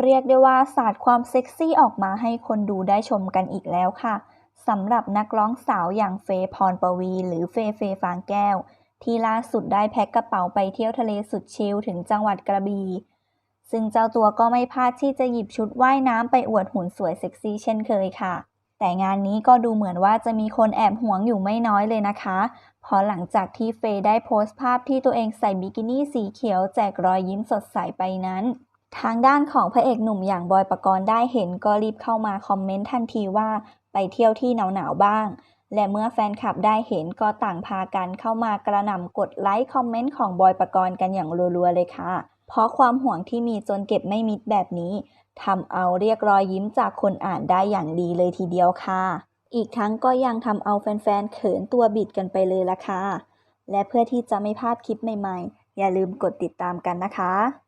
เรียกได้ว่าศาสาดความเซ็กซี่ออกมาให้คนดูได้ชมกันอีกแล้วค่ะสำหรับนักร้องสาวอย่างเฟย์พรปวี หรือเฟย์เฟย์ฟางแก้ว ที่ล่าสุดได้แพ็คกระเป๋าไปเที่ยวทะเลสุดชิลถึงจังหวัดกระบี่ซึ่งเจ้าตัวก็ไม่พลาดที่จะหยิบชุดว่ายน้ำไปอวดหุ่นสวยเซ็กซี่เช่นเคยค่ะ แต่งานนี้ก็ดูเหมือนว่าจะมีคนแอบหวงอยู่ไม่น้อยเลยนะคะเพราะหลังจากที่เฟย์ได้โพสต์ภาพที่ตัวเองใส่บิกินี่สีเขียวแจกรอยยิ้มสดใสไปนั้น ทางด้านของพระเอกหนุ่มอย่างบอยปกรณ์ได้เห็นก็รีบเข้ามาคอมเมนต์ทันทีว่าไปเที่ยวที่หนาวๆบ้าง และเมื่อแฟนคลับได้เห็นก็ต่างพากันเข้ามากระหน่ำกดไลค์คอมเมนต์ของบอยปกรณ์กันอย่างรัวๆเลยค่ะ เพราะความห่วงที่มีจนเก็บไม่มิดแบบนี้ทำเอาเรียกรอยยิ้มจากคนอ่านได้อย่างดีเลยทีเดียวค่ะ อีกทั้งก็ยังทำเอาแฟนๆเขินตัวบิดกันไปเลยละค่ะ และเพื่อที่จะไม่พลาดคลิปใหม่ๆ อย่าลืมกดติดตามกันนะคะ